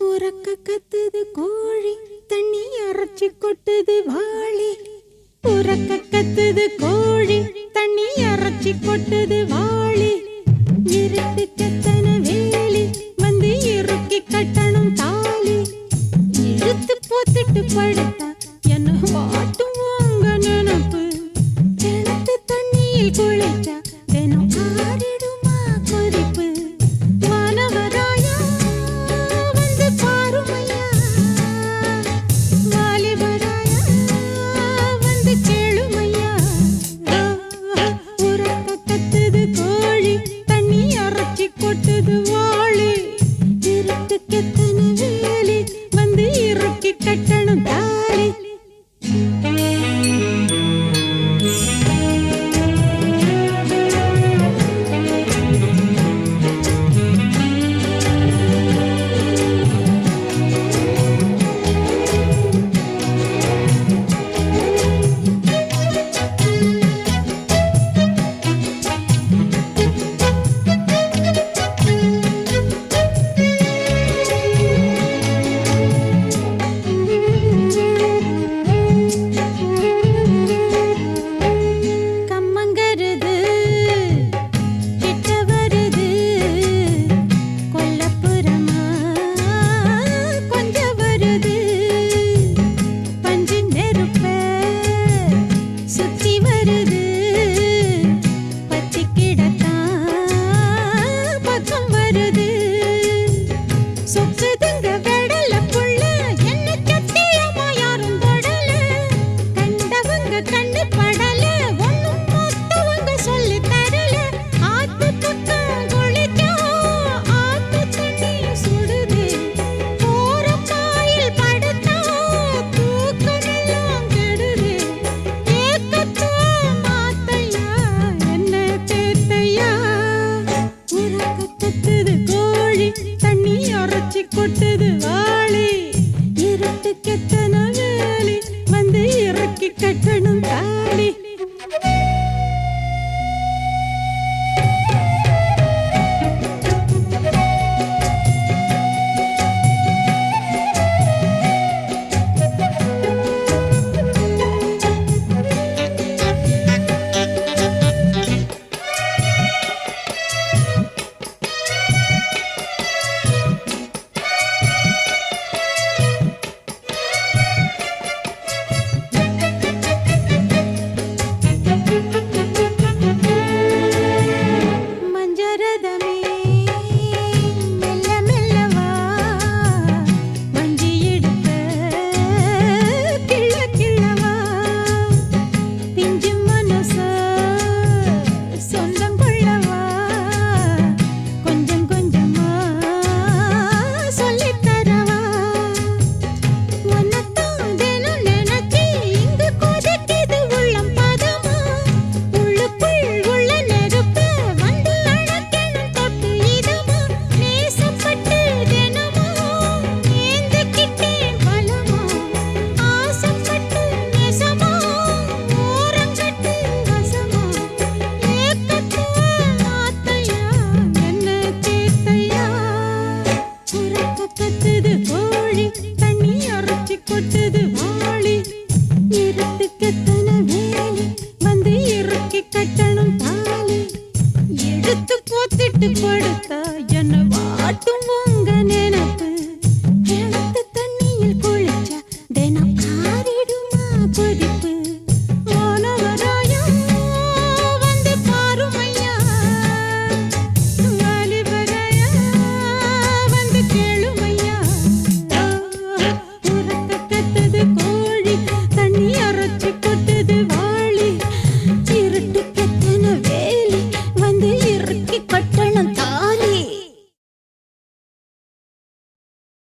உறக்க கத்துது கோழி தண்ணி அரைச்சு கொட்டுது வாளி உறக்க கத்துது கோழி കുളിച്ച கட்டணும் தாலி. எடுத்து போத்திட்டு படுத்தா